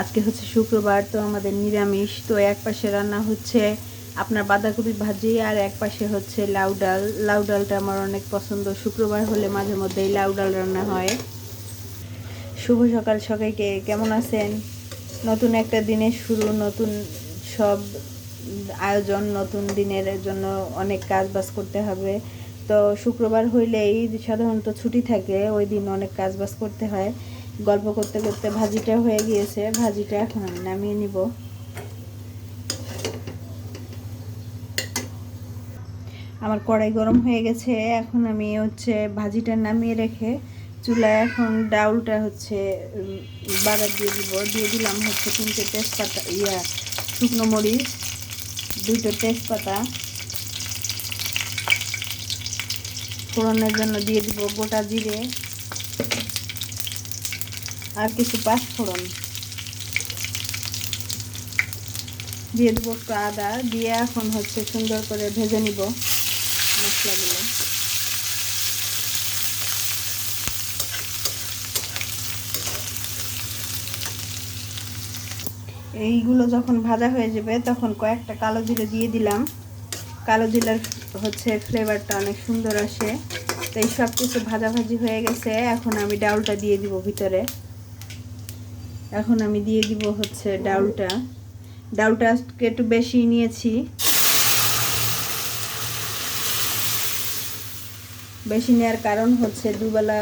আজকে হচ্ছে শুক্রবার, তো আমাদের নিরামিষ। তো এক পাশে রান্না হচ্ছে আপনার বাঁধাকপি ভাজি আর এক পাশে হচ্ছে লাউ ডাল। লাউ ডালটা আমার অনেক পছন্দ। শুক্রবার হলে মাঝে মধ্যেই লাউ ডাল রান্না হয়। শুভ সকাল সবাইকে। কেমন আছেন? নতুন একটা দিনের শুরু, নতুন সব আয়োজন, নতুন দিনের জন্য অনেক কাজ বাজ করতে হবে। তো শুক্রবার হইলেই সাধারণত ছুটি থাকে, ওই দিন অনেক কাজ বাজ করতে হয়। গল্প করতে করতে ভাজিটা হয়ে গিয়েছে। ভাজিটা এখন আমি নামিয়ে নিব। আমার কড়াই গরম হয়ে গেছে। এখন আমি হচ্ছে ভাজিটা নামিয়ে রেখে চুলায় এখন ডাউলটা হচ্ছে বাগার দিয়ে দিব। দিয়ে দিলাম হচ্ছে তিনটে তেজপাতা, ইয়া, শুকনো মরিচ দুটো তেজপাতা। ফোড়নের জন্য দিয়ে দিব গোটা জিরে। আর কিছু পাঁচ ফোড়ন। দিয়ে দেবো একটু আদা। দিয়ে এখন হচ্ছে সুন্দর করে ভেজে নিব মশলাগুলো। এইগুলো যখন ভাজা হয়ে যাবে, তখন কয়েকটা কালো জিরে দিয়ে দিলাম। কালো জিরার হচ্ছে ফ্লেভারটা অনেক সুন্দর আসে। তো এই সব কিছু ভাজাভাজি হয়ে গেছে। এখন আমি ডাউলটা দিয়ে দিব ভিতরে। এখন আমি দিয়ে দিব হচ্ছে ডাউলটা। ডাউলটা আজকে একটু বেশি নিয়েছি। বেশি নেওয়ার কারণ হচ্ছে দুবেলা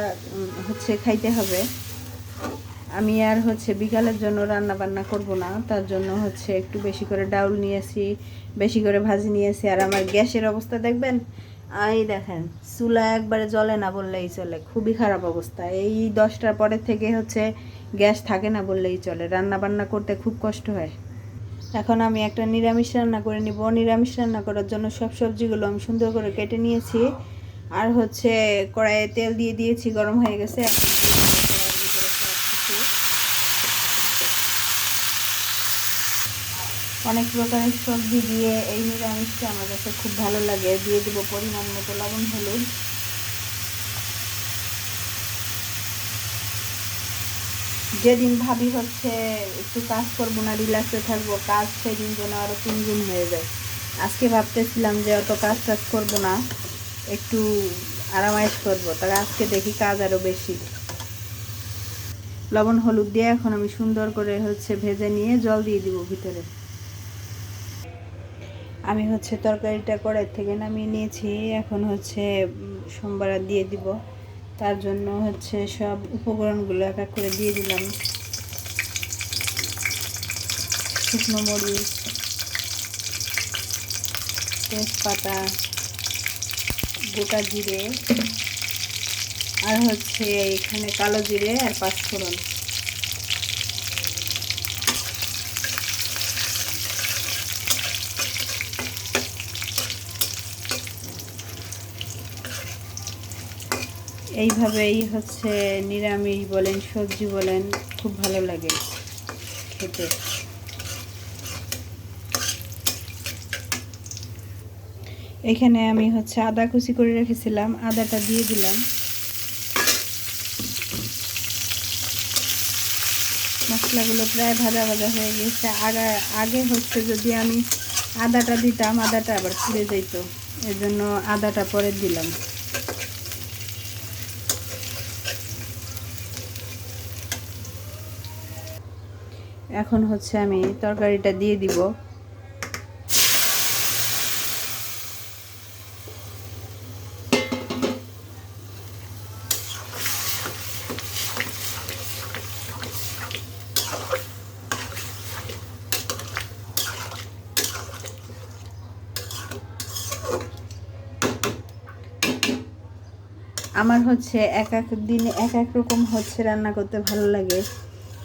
হচ্ছে খাইতে হবে। আমি আর হচ্ছে বিকালের জন্য রান্না বান্না করব না, তার জন্য হচ্ছে একটু বেশি করে ডাউল নিয়েছি, বেশি করে ভাজি নিয়েছি। আর আমার গ্যাসের অবস্থা দেখবেন এই দেখেন, চুলা একবারে জ্বলে না বললেই চলে, খুবই খারাপ অবস্থা। এই দশটার পরে থেকে হচ্ছে গ্যাস থাকে না বললেই চলে রান্না বান্না করতে খুব কষ্ট হয়। এখন আমি একটা নিরামিষ রান্না করে নিব। নিরামিষ রান্না করার জন্য সব সবজিগুলো আমি সুন্দর করে কেটে নিয়েছি। আর হচ্ছে কড়াইয়ে তেল দিয়ে দিয়েছি, গরম হয়ে গেছে। এখন দিয়ে দিবো কড়াইয়ের ভিতরে সব কিছু। অনেক প্রকারের সবজি দিয়ে এই নিরামিষটা আমার কাছে খুব ভালো লাগে। দিয়ে দিব পরিমাণ মতো লবণ, হলুদ। যেদিন ভাবি হচ্ছে একটু কাজ করব না রিল্যাক্সে থাকব, কাজ সেদিন যেন আরও তিন গুণ হয়ে যায়। আজকে ভাবতেছিলাম যে অত কাজ টাজ করব না, একটু আরামাইশ করব। তার আজকে দেখি কাজ আরও বেশি। লবণ, হলুদ দিয়ে এখন আমি সুন্দর করে হচ্ছে ভেজে নিয়ে জল দিয়ে দিব ভিতরে। আমি হচ্ছে তরকারিটা কড়াই থেকে নামিয়ে নিয়েছি। এখন হচ্ছে সোমবার দিয়ে দিব। তার জন্য হচ্ছে সব উপকরণগুলো এক এক করে দিয়ে দিলাম। শুকনো মরিচ, তেজপাতা, গোটা জিরে, আর হচ্ছে এখানে কালো জিরে আর পাঁচফোড়ন। এইভাবেই হচ্ছে নিরামিষ বলেন, সবজি বলেন, খুব ভালো লাগে খেতে। এখানে আমি হচ্ছে আদা কুচি করে রেখেছিলাম, আদাটা দিয়ে দিলাম। মশলাগুলো প্রায় ভাজা ভাজা হয়ে গেছে। আগে আগে হচ্ছে যদি আমি আদাটা দিতাম, আদাটা আবার পুড়ে যেত এর জন্য আদাটা পরে দিলাম। এখন হচ্ছে আমি তরকারিটা দিয়ে দিব। আমার হচ্ছে এক এক দিনে এক এক রকম হচ্ছে রান্না করতে ভালো লাগে।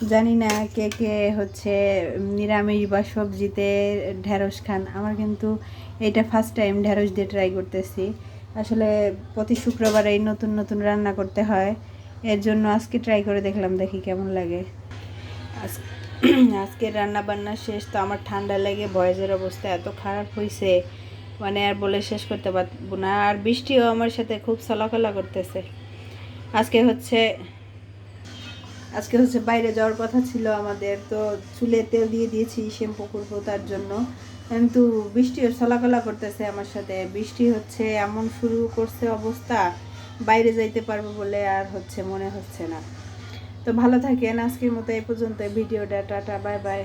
জানি না কে কে হচ্ছে নিরামিষ বা সবজিতে ঢ্যাঁড়স খান। আমার কিন্তু এটা ফার্স্ট টাইম ঢ্যাঁড়স দিয়ে ট্রাই করতেছি। আসলে প্রতি শুক্রবারে এই নতুন নতুন রান্না করতে হয়। এর জন্য আজকে ট্রাই করে দেখলাম, দেখি কেমন লাগে। আজ- আজকে রান্না বান্না শেষ, তো আমার ঠান্ডা লেগে ভয়েজের অবস্থা এত খারাপ হয়েছে মানে আর বলে শেষ করতে পারব না। আর বৃষ্টিও আমার সাথে খুব চলাফেলা করতেছে। আজকে হচ্ছে আজকে হচ্ছে বাইরে যাওয়ার কথা ছিল আমাদের, তো চুলে তেল দিয়ে দিয়েছি শ্যাম্পু করব তার জন্য। কিন্তু বৃষ্টি চলাকলা করতেছে আমার সাথে। বৃষ্টি হচ্ছে, এমন শুরু করছে অবস্থা, বাইরে যাইতে পারব বলে আর হচ্ছে মনে হচ্ছে না। তো ভালো থাকেন, আজকের মতো এই পর্যন্ত ভিডিওটা টাটা, বাই বাই।